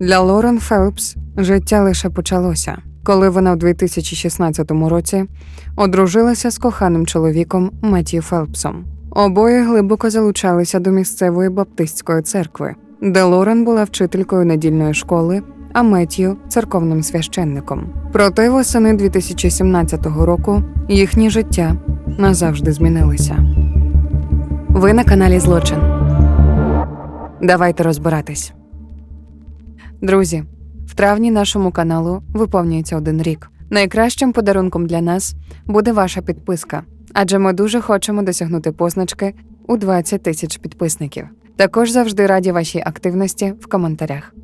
Для Лорен Фелпс життя лише почалося, коли вона в 2016 році одружилася з коханим чоловіком Меттію Фелпсом. Обоє глибоко залучалися до місцевої баптистської церкви, де Лорен була вчителькою недільної школи, а Меттію – церковним священником. Проте восени 2017 року їхнє життя назавжди змінилися. Ви на каналі Злочин. Давайте розбиратись. Друзі, в травні нашому каналу виповнюється один рік. Найкращим подарунком для нас буде ваша підписка, адже ми дуже хочемо досягнути позначки у 20 тисяч підписників. Також завжди раді вашій активності в коментарях.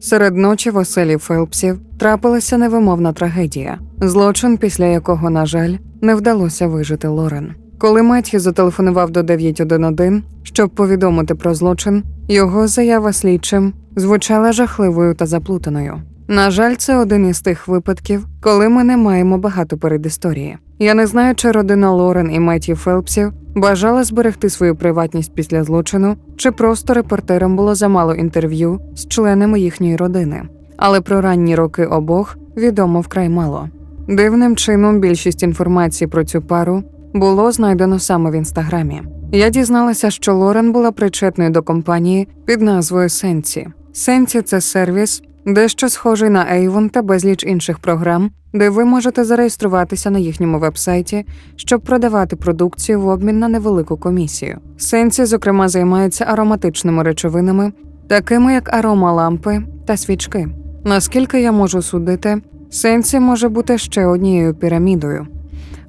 Серед ночі в оселі Фелпсів трапилася невимовна трагедія, злочин, після якого, на жаль, не вдалося вижити Лорен. Коли Меттью зателефонував до 911, щоб повідомити про злочин, його заява слідчим звучала жахливою та заплутаною. На жаль, це один із тих випадків, коли ми не маємо багато передісторії. Я не знаю, чи родина Лорен і Меттью Фелпсів бажала зберегти свою приватність після злочину, чи просто репортерам було замало інтерв'ю з членами їхньої родини. Але про ранні роки обох відомо вкрай мало. Дивним чином більшість інформації про цю пару було знайдено саме в інстаграмі. Я дізналася, що Лорен була причетною до компанії під назвою Сенсі. Сенсі це сервіс, дещо схожий на Avon та безліч інших програм, де ви можете зареєструватися на їхньому вебсайті, щоб продавати продукцію в обмін на невелику комісію. Сенсі, зокрема, займається ароматичними речовинами, такими як аромалампи та свічки. Наскільки я можу судити, Сенсі може бути ще однією пірамідою.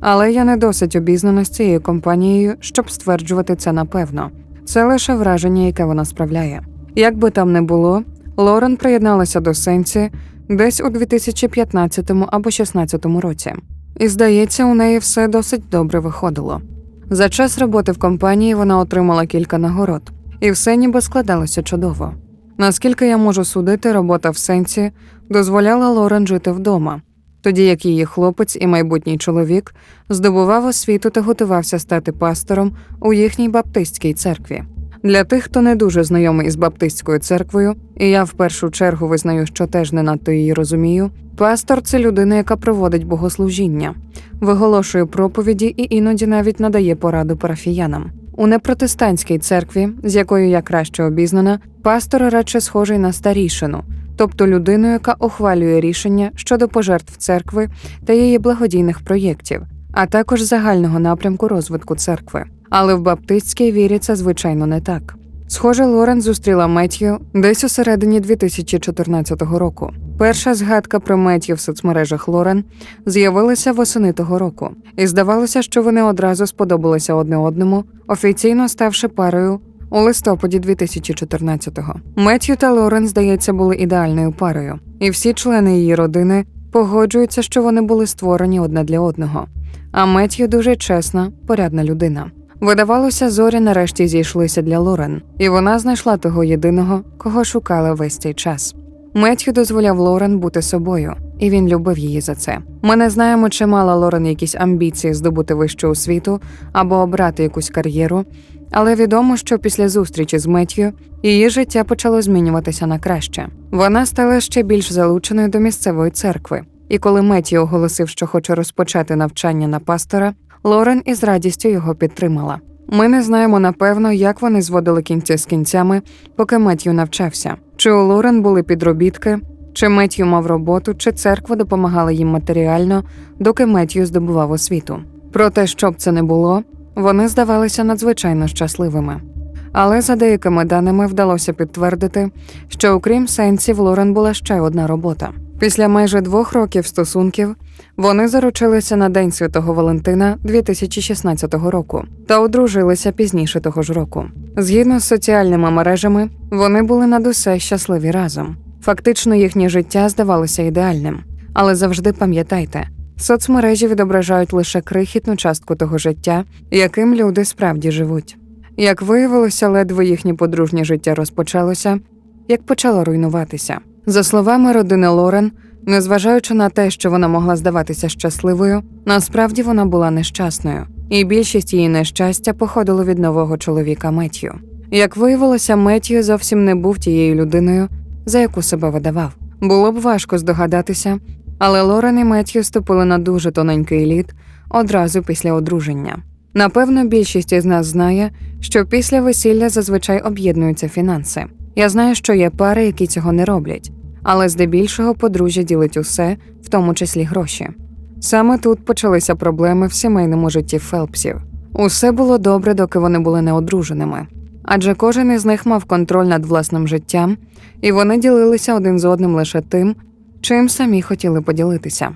Але я не досить обізнана з цією компанією, щоб стверджувати це напевно. Це лише враження, яке вона справляє. Як би там не було, Лорен приєдналася до Сенсі десь у 2015 або 2016 році, і здається, у неї все досить добре виходило. За час роботи в компанії вона отримала кілька нагород, і все ніби складалося чудово. Наскільки я можу судити, робота в Сенсі дозволяла Лорен жити вдома, тоді як її хлопець і майбутній чоловік здобував освіту та готувався стати пастором у їхній баптистській церкві. Для тих, хто не дуже знайомий із баптистською церквою, і я в першу чергу визнаю, що теж не надто її розумію. Пастор це людина, яка проводить богослужіння, виголошує проповіді і іноді навіть надає пораду парафіянам. У непротестантській церкві, з якою я краще обізнана, пастор радше схожий на старішину, тобто людину, яка ухвалює рішення щодо пожертв церкви та її благодійних проєктів, а також загального напрямку розвитку церкви. Але в баптистській вірі це звичайно не так. Схоже, Лорен зустріла Меттью десь у середині 2014 року. Перша згадка про Меттью в соцмережах Лорен з'явилася восени того року, і здавалося, що вони одразу сподобалися одне одному, офіційно ставши парою у листопаді 2014-го. Меттью та Лорен, здається, були ідеальною парою, і всі члени її родини погоджуються, що вони були створені одне для одного. А Меттью дуже чесна, порядна людина. Видавалося, зорі нарешті зійшлися для Лорен, і вона знайшла того єдиного, кого шукала весь цей час. Меттью дозволяв Лорен бути собою, і він любив її за це. Ми не знаємо, чи мала Лорен якісь амбіції здобути вищу освіту або обрати якусь кар'єру, але відомо, що після зустрічі з Меттью її життя почало змінюватися на краще. Вона стала ще більш залученою до місцевої церкви, і коли Меттью оголосив, що хоче розпочати навчання на пастора, Лорен із радістю його підтримала. Ми не знаємо напевно, як вони зводили кінці з кінцями, поки Меттью навчався. Чи у Лорен були підробітки, чи Меттью мав роботу, чи церква допомагала їм матеріально, доки Меттью здобував освіту. Проте, що б це не було, вони здавалися надзвичайно щасливими. Але за деякими даними вдалося підтвердити, що окрім сенсів, Лорен була ще одна робота. Після майже двох років стосунків вони заручилися на День Святого Валентина 2016 року та одружилися пізніше того ж року. Згідно з соціальними мережами, вони були над усе щасливі разом. Фактично, їхнє життя здавалося ідеальним. Але завжди пам'ятайте, соцмережі відображають лише крихітну частку того життя, яким люди справді живуть. Як виявилося, ледве їхнє подружнє життя розпочалося, як почало руйнуватися. За словами родини Лорен, незважаючи на те, що вона могла здаватися щасливою, насправді вона була нещасною, і більшість її нещастя походило від нового чоловіка Меттью. Як виявилося, Меттью зовсім не був тією людиною, за яку себе видавав. Було б важко здогадатися, але Лорен і Меттью ступили на дуже тоненький лід одразу після одруження. Напевно, більшість із нас знає, що після весілля зазвичай об'єднуються фінанси. Я знаю, що є пари, які цього не роблять, але здебільшого подружжя ділить усе, в тому числі гроші. Саме тут почалися проблеми в сімейному житті Фелпсів. Усе було добре, доки вони були неодруженими, адже кожен із них мав контроль над власним життям, і вони ділилися один з одним лише тим, чим самі хотіли поділитися.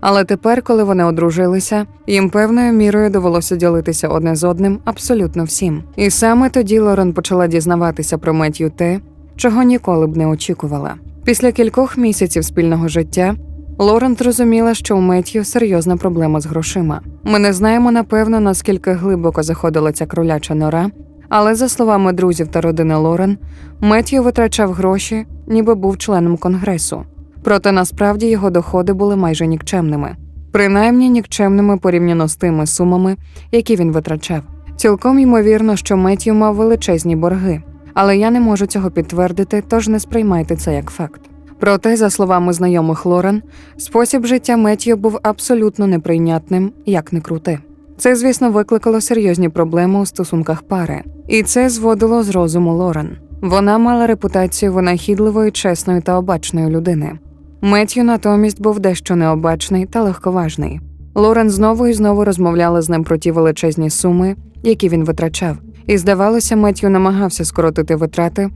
Але тепер, коли вони одружилися, їм певною мірою довелося ділитися одне з одним абсолютно всім. І саме тоді Лорен почала дізнаватися про Меттью те, чого ніколи б не очікувала. Після кількох місяців спільного життя Лорен зрозуміла, що у Меттью серйозна проблема з грошима. Ми не знаємо напевно, наскільки глибоко заходила ця кроляча нора, але за словами друзів та родини Лорен, Меттью витрачав гроші, ніби був членом конгресу. Проте насправді його доходи були майже нікчемними, принаймні нікчемними порівняно з тими сумами, які він витрачав. Цілком ймовірно, що Меттью мав величезні борги, але я не можу цього підтвердити, тож не сприймайте це як факт. Проте, за словами знайомих Лорен, спосіб життя Меттью був абсолютно неприйнятним, як не крути. Це, звісно, викликало серйозні проблеми у стосунках пари, і це зводило з розуму Лорен. Вона мала репутацію винахідливої, чесної та обачної людини. Меттью натомість був дещо необачний та легковажний. Лорен знову і знову розмовляла з ним про ті величезні суми, які він витрачав, і здавалося, Меттью намагався скоротити витрати,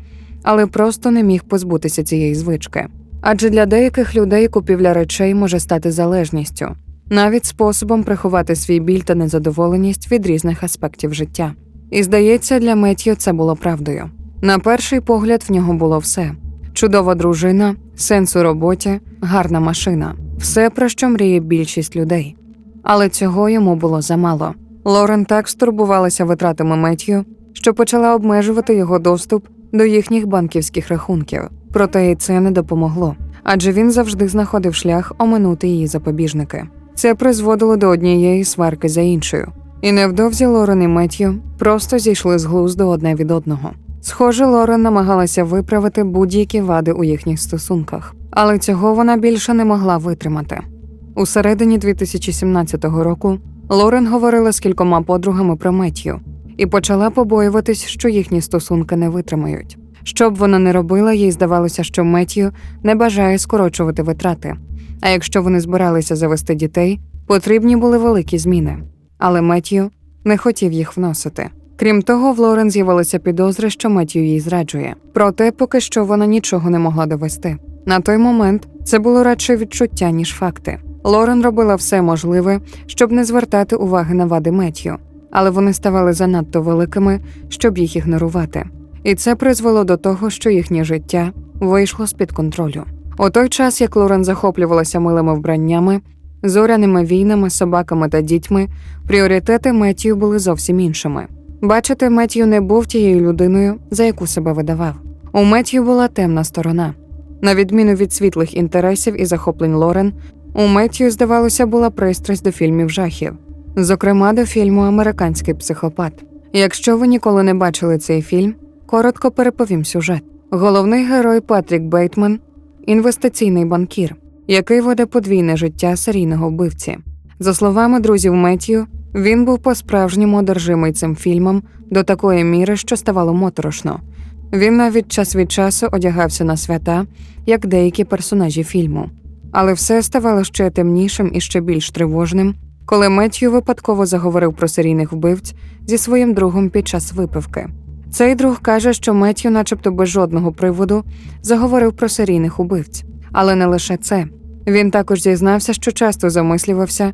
але просто не міг позбутися цієї звички. Адже для деяких людей купівля речей може стати залежністю, навіть способом приховати свій біль та незадоволеність від різних аспектів життя. І здається, для Меттью це було правдою. На перший погляд в нього було все: чудова дружина, сенс у роботі, гарна машина, все, про що мріє більшість людей. Але цього йому було замало. Лорен так стурбувалася витратами Меттью, що почала обмежувати його доступ до їхніх банківських рахунків. Проте і це не допомогло, адже він завжди знаходив шлях оминути її запобіжники. Це призводило до однієї сварки за іншою. І невдовзі Лорен і Меттью просто зійшли з глузду одне від одного. Схоже, Лорен намагалася виправити будь-які вади у їхніх стосунках, але цього вона більше не могла витримати. У середині 2017 року Лорен говорила з кількома подругами про Меттью і почала побоюватись, що їхні стосунки не витримають. Що б вона не робила, їй здавалося, що Меттью не бажає скорочувати витрати. А якщо вони збиралися завести дітей, потрібні були великі зміни. Але Меттью не хотів їх вносити. Крім того, в Лорен з'явилися підозри, що Меттью їй зраджує. Проте поки що вона нічого не могла довести. На той момент це було радше відчуття, ніж факти. Лорен робила все можливе, щоб не звертати уваги на вади Меттью, але вони ставали занадто великими, щоб їх ігнорувати. І це призвело до того, що їхнє життя вийшло з-під контролю. У той час, як Лорен захоплювалася милими вбраннями, зоряними війнами, собаками та дітьми, пріоритети Меттію були зовсім іншими. Бачите, Меттію не був тією людиною, за яку себе видавав. У Меттію була темна сторона. На відміну від світлих інтересів і захоплень Лорен, у Меттію, здавалося, була пристрасть до фільмів жахів, зокрема до фільму Американський психопат. Якщо ви ніколи не бачили цей фільм, коротко переповім сюжет. Головний герой Патрік Бейтман інвестиційний банкір, який веде подвійне життя серійного вбивці. За словами друзів Меттію, він був по-справжньому одержимий цим фільмом до такої міри, що ставало моторошно. Він навіть час від часу одягався на свята, як деякі персонажі фільму. Але все ставало ще темнішим і ще більш тривожним, коли Меттью випадково заговорив про серійних вбивць зі своїм другом під час випивки. Цей друг каже, що Меттью, начебто без жодного приводу, заговорив про серійних убивць. Але не лише це. Він також зізнався, що часто замислювався,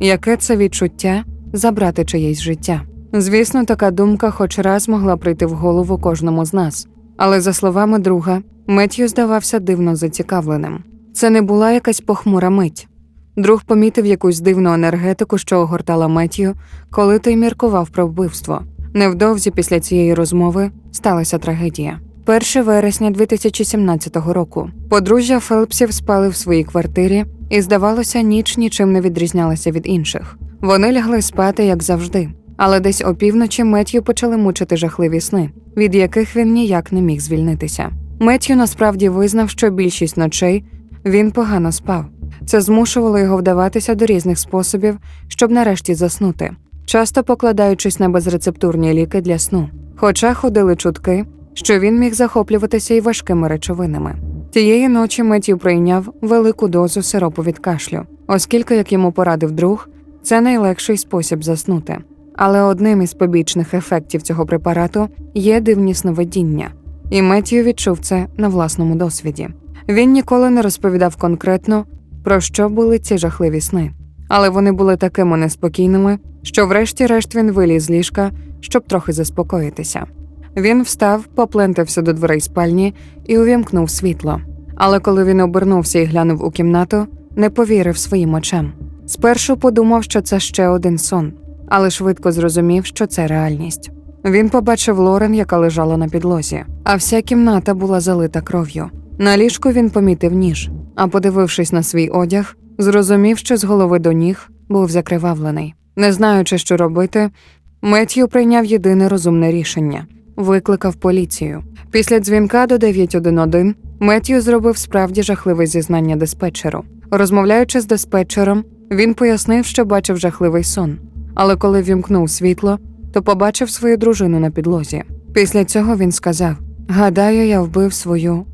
яке це відчуття забрати чиєсь життя. Звісно, така думка хоч раз могла прийти в голову кожному з нас, але за словами друга, Меттью здавався дивно зацікавленим. Це не була якась похмура мить. Друг помітив якусь дивну енергетику, що огортала Меттью, коли той міркував про вбивство. Невдовзі після цієї розмови сталася трагедія. 1 вересня 2017 року подружжя Фелпсів спали в своїй квартирі, і, здавалося, ніч нічим не відрізнялася від інших. Вони лягли спати, як завжди, але десь опівночі Меттью почали мучити жахливі сни, від яких він ніяк не міг звільнитися. Меттью насправді визнав, що більшість ночей він погано спав. Це змушувало його вдаватися до різних способів, щоб нарешті заснути, часто покладаючись на безрецептурні ліки для сну. Хоча ходили чутки, що він міг захоплюватися і важкими речовинами. Тієї ночі Меттью прийняв велику дозу сиропу від кашлю, оскільки, як йому порадив друг, це найлегший спосіб заснути. Але одним із побічних ефектів цього препарату є дивні сновидіння, і Меттью відчув це на власному досвіді. Він ніколи не розповідав конкретно, про що були ці жахливі сни, але вони були такими неспокійними, що врешті-решт він виліз з ліжка, щоб трохи заспокоїтися. Він встав, поплентався до дверей спальні і увімкнув світло. Але коли він обернувся і глянув у кімнату, не повірив своїм очам. Спершу подумав, що це ще один сон, але швидко зрозумів, що це реальність. Він побачив Лорен, яка лежала на підлозі, а вся кімната була залита кров'ю. На ліжку він помітив ніж, а подивившись на свій одяг, зрозумів, що з голови до ніг був закривавлений. Не знаючи, що робити, Меттью прийняв єдине розумне рішення викликав поліцію. Після дзвінка до 911 Меттью зробив справді жахливе зізнання диспетчеру. Розмовляючи з диспетчером, він пояснив, що бачив жахливий сон. Але коли вімкнув світло, то побачив свою дружину на підлозі. Після цього він сказав: Гадаю, я вбив свою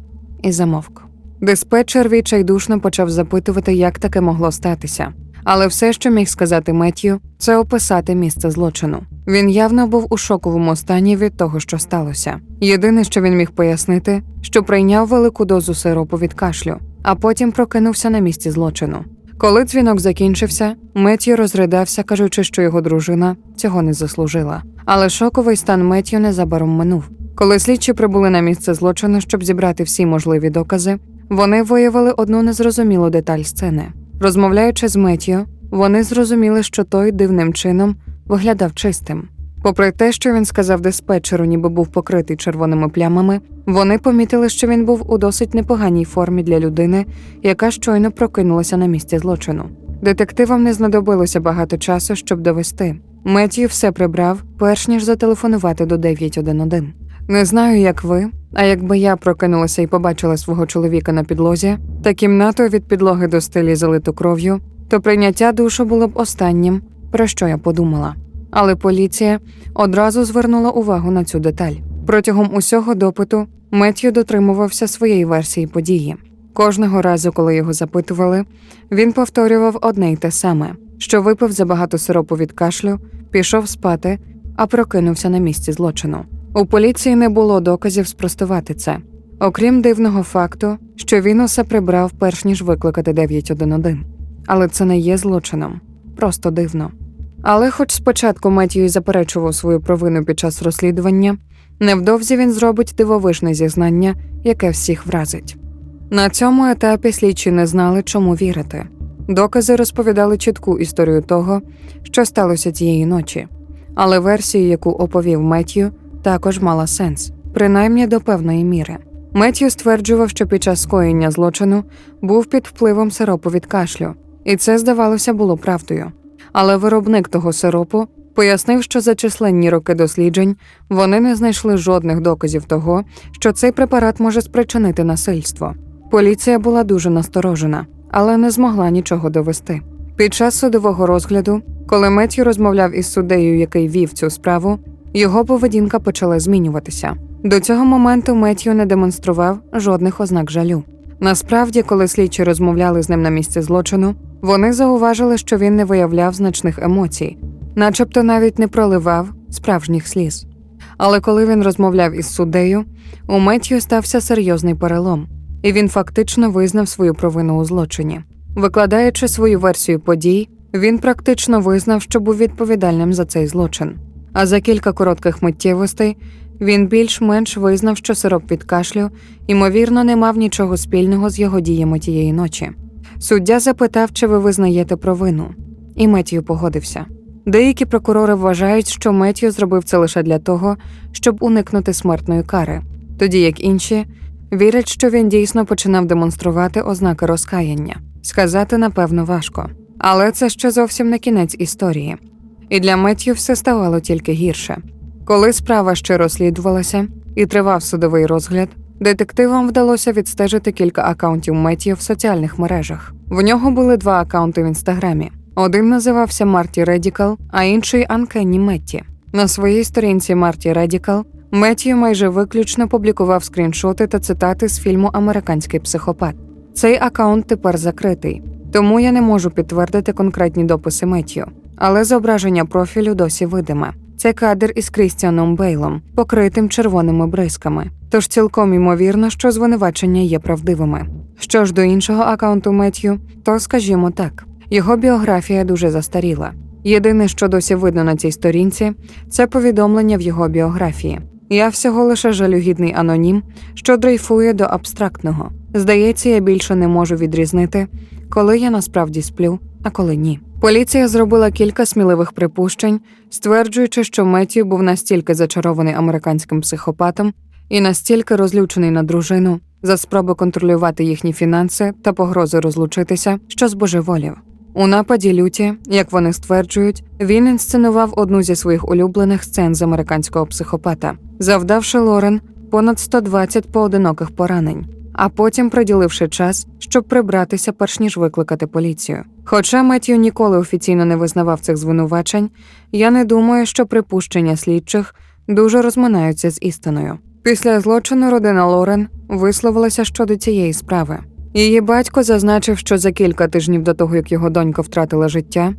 і замовк. Диспетчер відчайдушно почав запитувати, як таке могло статися. Але все, що міг сказати Меттью, це описати місце злочину. Він явно був у шоковому стані від того, що сталося. Єдине, що він міг пояснити, що прийняв велику дозу сиропу від кашлю, а потім прокинувся на місці злочину. Коли дзвінок закінчився, Меттью розридався, кажучи, що його дружина цього не заслужила. Але шоковий стан Меттью незабаром минув. Коли слідчі прибули на місце злочину, щоб зібрати всі можливі докази, вони виявили одну незрозумілу деталь сцени. Розмовляючи з Меттью, вони зрозуміли, що той дивним чином виглядав чистим. Попри те, що він сказав диспетчеру, ніби був покритий червоними плямами, вони помітили, що він був у досить непоганій формі для людини, яка щойно прокинулася на місці злочину. Детективам не знадобилося багато часу, щоб довести. Меттью все прибрав, перш ніж зателефонувати до 911. Не знаю, як ви, а якби я прокинулася і побачила свого чоловіка на підлозі, та кімнату від підлоги до стелі залиту кров'ю, то прийняття душу було б останнім, про що я подумала. Але поліція одразу звернула увагу на цю деталь. Протягом усього допиту Меттью дотримувався своєї версії події. Кожного разу, коли його запитували, він повторював одне й те саме: що випив забагато сиропу від кашлю, пішов спати, а прокинувся на місці злочину. У поліції не було доказів спростувати це, окрім дивного факту, що він усе прибрав перш ніж викликати 911. Але це не є злочином, просто дивно. Але, хоч спочатку Меттію заперечував свою провину під час розслідування, невдовзі він зробить дивовижне зізнання, яке всіх вразить. На цьому етапі слідчі не знали, чому вірити. Докази розповідали чітку історію того, що сталося цієї ночі, але версія, яку оповів Меттью, також мала сенс, принаймні до певної міри. Меттью стверджував, що під час скоєння злочину був під впливом сиропу від кашлю, і це, здавалося, було правдою. Але виробник того сиропу пояснив, що за численні роки досліджень вони не знайшли жодних доказів того, що цей препарат може спричинити насильство. Поліція була дуже насторожена, але не змогла нічого довести. Під час судового розгляду, коли Меттью розмовляв із суддею, який вів цю справу, його поведінка почала змінюватися. До цього моменту Меттью не демонстрував жодних ознак жалю. Насправді, коли слідчі розмовляли з ним на місці злочину, вони зауважили, що він не виявляв значних емоцій, начебто навіть не проливав справжніх сліз. Але коли він розмовляв із суддею, у Меттью стався серйозний перелом, і він фактично визнав свою провину у злочині. Викладаючи свою версію подій, він практично визнав, що був відповідальним за цей злочин. А за кілька коротких миттєвостей він більш-менш визнав, що сироп від кашлю, ймовірно, не мав нічого спільного з його діями тієї ночі. Суддя запитав, чи ви визнаєте провину, і Меттію погодився. Деякі прокурори вважають, що Меттію зробив це лише для того, щоб уникнути смертної кари, тоді як інші вірять, що він дійсно починав демонструвати ознаки розкаяння. Сказати напевно важко, але це ще зовсім не кінець історії. І для Меттію все ставало тільки гірше. Коли справа ще розслідувалася і тривав судовий розгляд, Детективам вдалося відстежити кілька акаунтів Меттію в соціальних мережах. В нього були два акаунти в інстаграмі. Один називався Марті Редікал, а інший Анкенні Метті. На своїй сторінці Марті Редікал Меттію майже виключно публікував скріншоти та цитати з фільму Американський психопат. Цей акаунт тепер закритий, тому я не можу підтвердити конкретні дописи Меттію, але зображення профілю досі видиме. Це кадр із Крістіаном Бейлом, покритим червоними бризками. Тож цілком ймовірно, що звинувачення є правдивими. Що ж до іншого акаунту Меттью, то скажімо так, його біографія дуже застаріла. Єдине, що досі видно на цій сторінці, це повідомлення в його біографії. Я всього лише жалюгідний анонім, що дрейфує до абстрактного. Здається, я більше не можу відрізнити, коли я насправді сплю, а коли ні. Поліція зробила кілька сміливих припущень, стверджуючи, що Меттію був настільки зачарований американським психопатом і настільки розлючений на дружину за спроби контролювати їхні фінанси та погрози розлучитися, що збожеволів. У нападі люті, як вони стверджують, він інсценував одну зі своїх улюблених сцен з американського психопата, завдавши Лорен понад 120 поодиноких поранень, а потім приділивши час, щоб прибратися, перш ніж викликати поліцію. Хоча Меттью ніколи офіційно не визнавав цих звинувачень, я не думаю, що припущення слідчих дуже розминаються з істиною. Після злочину родина Лорен висловилася щодо цієї справи. Її батько зазначив, що за кілька тижнів до того, як його донька втратила життя,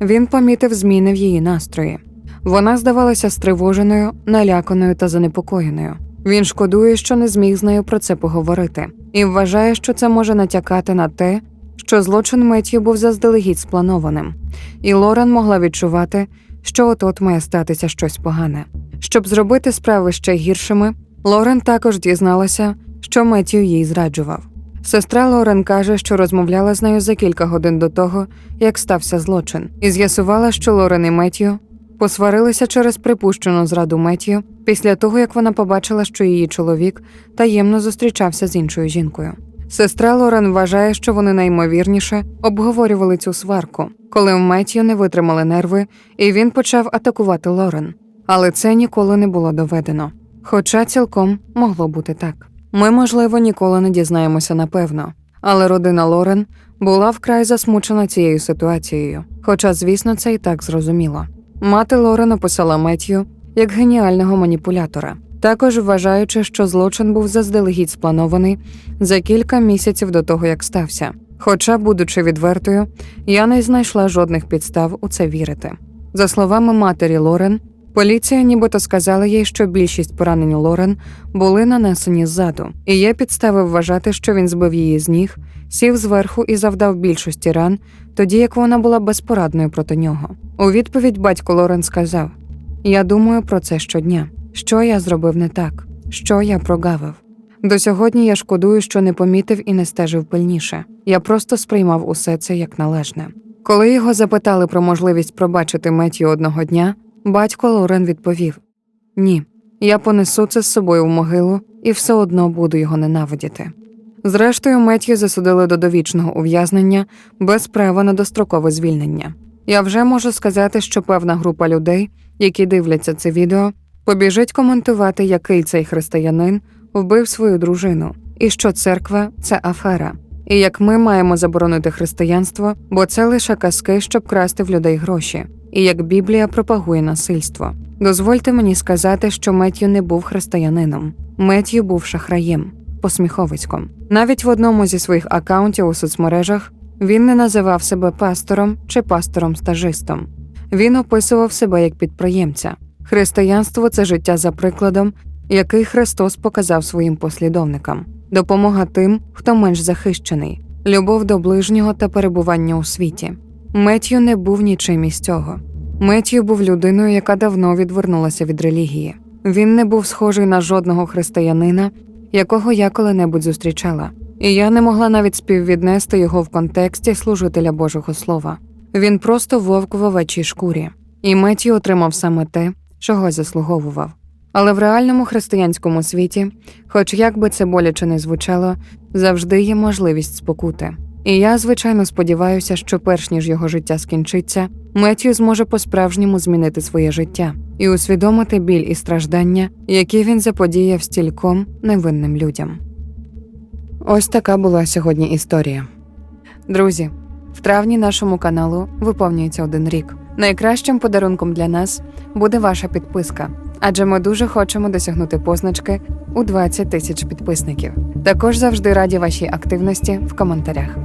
він помітив зміни в її настрої. Вона здавалася стривоженою, наляканою та занепокоєною. Він шкодує, що не зміг з нею про це поговорити, і вважає, що це може натякати на те, що злочин Меттью був заздалегідь спланованим, і Лорен могла відчувати, що от-от має статися щось погане. Щоб зробити справи ще гіршими, Лорен також дізналася, що Меттью їй зраджував. Сестра Лорен каже, що розмовляла з нею за кілька годин до того, як стався злочин, і з'ясувала, що Лорен і Меттью посварилися через припущену зраду Меттью після того, як вона побачила, що її чоловік таємно зустрічався з іншою жінкою. Сестра Лорен вважає, що вони найімовірніше обговорювали цю сварку, коли в Меттью не витримали нерви, і він почав атакувати Лорен. Але це ніколи не було доведено. Хоча цілком могло бути так. Ми, можливо, ніколи не дізнаємося напевно, але родина Лорен була вкрай засмучена цією ситуацією, хоча, звісно, це і так зрозуміло. Мати Лорен описала Меттью як геніального маніпулятора, також вважаючи, що злочин був заздалегідь спланований за кілька місяців до того, як стався. Хоча, будучи відвертою, я не знайшла жодних підстав у це вірити. За словами матері Лорен, поліція нібито сказала їй, що більшість поранень Лорен були нанесені ззаду, і є підстави вважати, що він збив її з ніг, сів зверху і завдав більшості ран, тоді як вона була безпорадною проти нього. У відповідь батько Лорен сказав: Я думаю про це щодня. Що я зробив не так, що я прогавив. До сьогодні я шкодую, що не помітив і не стежив пильніше. Я просто сприймав усе це як належне. Коли його запитали про можливість пробачити Меттію одного дня, батько Лорен відповів: Ні, я понесу це з собою в могилу і все одно буду його ненавидіти. Зрештою, Меттію засудили до довічного ув'язнення без права на дострокове звільнення. Я вже можу сказати, що певна група людей, які дивляться це відео, побіжить коментувати, який цей християнин вбив свою дружину, і що церква це афера, і як ми маємо заборонити християнство, бо це лише казки, щоб красти в людей гроші, і як Біблія пропагує насильство. Дозвольте мені сказати, що Меттью не був християнином. Меттью був шахраєм, посміховиськом. Навіть в одному зі своїх акаунтів у соцмережах він не називав себе пастором чи пастором-стажистом. Він описував себе як підприємця. Християнство це життя за прикладом, який Христос показав своїм послідовникам, допомога тим, хто менш захищений, любов до ближнього та перебування у світі. Меттью не був нічим із цього. Меттью був людиною, яка давно відвернулася від релігії. Він не був схожий на жодного християнина, якого я коли-небудь зустрічала, і я не могла навіть співвіднести його в контексті служителя Божого Слова. Він просто вовк в овечій шкурі, і Меттью отримав саме те, чого заслуговував. Але в реальному християнському світі, хоч як би це боляче не звучало, завжди є можливість спокути. І я, звичайно, сподіваюся, що перш ніж його життя скінчиться, Меттью зможе по-справжньому змінити своє життя і усвідомити біль і страждання, які він заподіяв стільком невинним людям. Ось така була сьогодні історія. Друзі, в травні нашому каналу виповнюється один рік. Найкращим подарунком для нас буде ваша підписка, адже ми дуже хочемо досягнути позначки у 20 тисяч підписників. Також завжди раді вашій активності в коментарях.